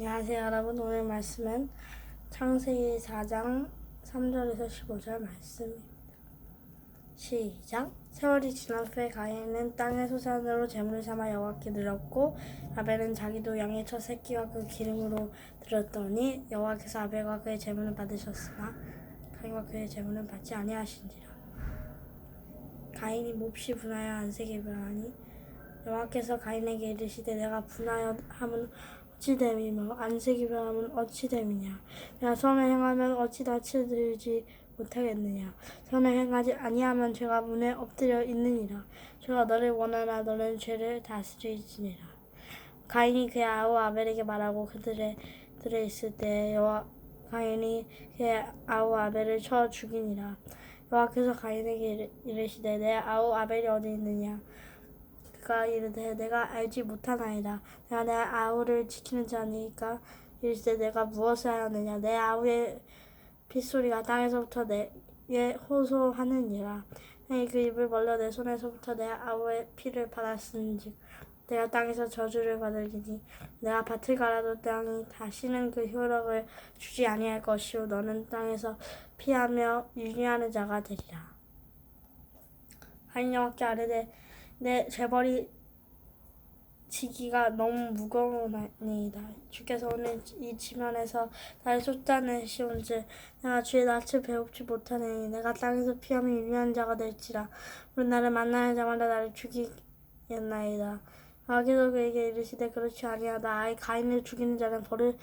안녕하세요 여러분. 오늘 말씀은 창세기 4장 3절에서 15절 말씀입니다. 시작. 세월이 지난 후에 가인은 땅의 소산으로 재물을 삼아 여호와께 드렸고 아벨은 자기도 양의 첫 새끼와 그 기름으로 드렸더니 여호와께서 아벨과 그의 재물을 받으셨으나 가인과 그의 재물은 받지 아니하신지라. 가인이 몹시 분하여 안색이 변하니 여호와께서 가인에게 이르시되 내가 분하여 함은 어찌 됨이며 안색이 변함은 어찌 됨이냐? 내가 선을 행하면 어찌 다치들지 못하겠느냐? 선을 행하지 아니하면 죄가 문에 엎드려 있느니라. 죄가 너를 원하나 너는 죄를 다스리지니라. 가인이 그의 아우 아벨에게 말하고 그들의 들에 있을 때 여호와 가인이 그의 아우 아벨을 쳐 죽이니라. 여호와께서 가인에게 이르- 이르시되 내 아우 아벨이 어디 있느냐 그가 이르되 내가 알지 못하나이다. 내가 내 아우를 지키는 자니까 이르시되 내가 무엇을 하였느냐? 내 아우의 핏소리가 땅에서부터 내게 호소하느니라. 내가 그 입을 벌려 내 손에서부터 내 아우의 피를 받았은즉 내가 땅에서 저주를 받으리니 내가 밭을 갈아도 땅이 다시는 그 효력을 주지 아니할 것이요. 너는 땅에서 피하며 유리하는 자가 되리라. 하인 여호와께 아뢰되 내 재벌이 지기가 너무 무거우나이다. 주께서 오늘 이 지면에서 나의 쏟아내 시온즉 내가 주의 낯을 배웁지 못하니 내가 땅에서 피하며 유리한 자가 될지라 우리 나를 만나는 자마다 나를 죽이겠나이다. 아기도 그에게 이르시되 그렇지 아니하다. 아이 가인을 죽이는 자는 벌을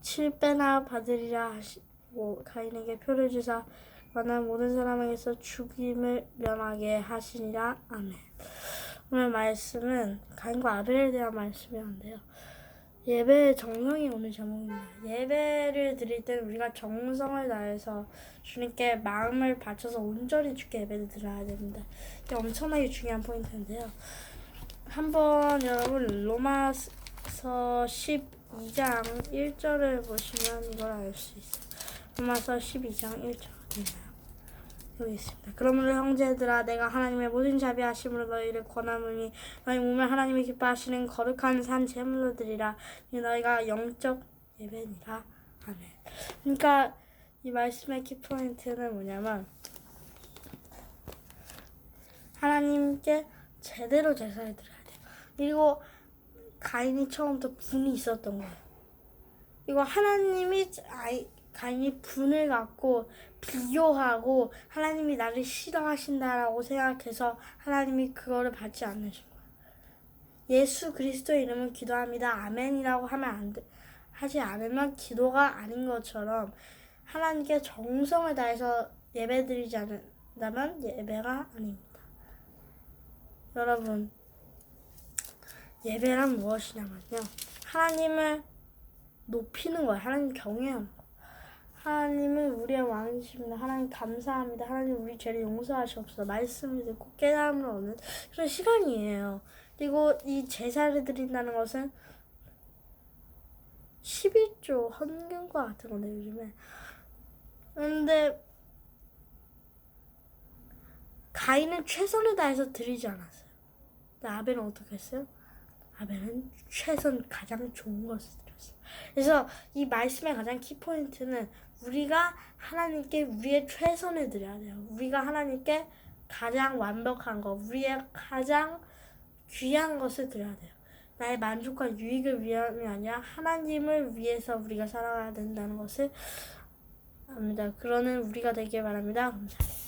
칠 배나 받으리라 하시고 가인에게 표를 주사 만난 모든 사람에게서 죽임을 면하게 하시니라. 아멘. 오늘 말씀은 가인과 아벨에 대한 말씀이었는데요. 예배의 정성이 오늘 제목입니다. 예배를 드릴 때는 우리가 정성을 다해서 주님께 마음을 바쳐서 온전히 주께 예배를 드려야 됩니다. 이게 엄청나게 중요한 포인트인데요. 한번 여러분 로마서 12장 1절을 보시면 이걸 알 수 있어요. 로마서 12장 1절 어디나요? 여기 있습니다. 그러므로 형제들아 내가 하나님의 모든 자비하심으로 너희를 권하노니 너희 몸을 하나님이 기뻐하시는 거룩한 산 제물로 드리라 이 너희가 영적 예배니라 아멘. 그러니까 이 말씀의 키포인트는 뭐냐면 하나님께 제대로 제사를 드려야 돼요. 그리고 가인이 처음부터 분이 있었던 거예요. 이거 하나님이 아이 가인이 분을 갖고 비교하고 하나님이 나를 싫어하신다라고 생각해서 하나님이 그거를 받지 않으신 거예요. 예수 그리스도의 이름은 기도합니다. 아멘이라고 하면 안 돼. 하지 않으면 기도가 아닌 것처럼 하나님께 정성을 다해서 예배드리지 않는다면 예배가 아닙니다. 여러분, 예배란 무엇이냐면요. 하나님을 높이는 거예요. 하나님 경외하는 거. 하나님은 우리의 왕이십니다. 하나님 감사합니다. 하나님 우리 죄를 용서하시옵소서. 말씀을 듣고 깨달음을 얻는 그런 시간이에요. 그리고 이 제사를 드린다는 것은 11조 헌금과 같은 건데 요즘에. 근데 가인은 최선을 다해서 드리지 않았어요. 근데 아벨은 어떻게 했어요? 아벨은 최선 가장 좋은 것을 드렸어요. 그래서 이 말씀의 가장 키포인트는 우리가 하나님께 우리의 최선을 드려야 돼요. 우리가 하나님께 가장 완벽한 것, 우리의 가장 귀한 것을 드려야 돼요. 나의 만족과 유익을 위함이 아니라 하나님을 위해서 우리가 살아가야 된다는 것을 압니다. 그러는 우리가 되길 바랍니다. 감사합니다.